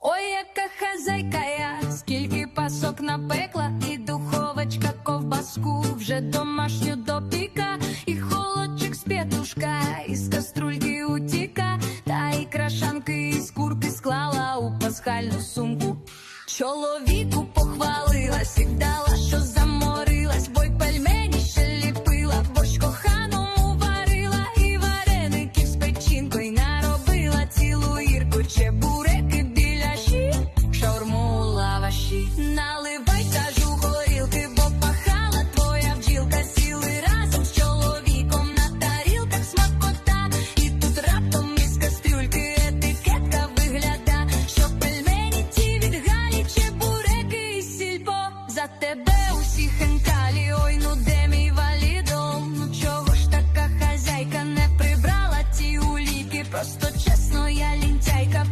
Ой, яка хазяйка я, скільки пасок напекла, і духовочка ковбаску вже домашню допіка, і холодчик з петушка, із каструльки утіка, та і крашанки із курки склала у пасхальну сумку. Чоловіку похвалилась і тебе усі хенкалі, ой, ну де мій валідом? Ну чого ж така хазяйка не прибрала ті уліки? Просто чесно я лінтяйка.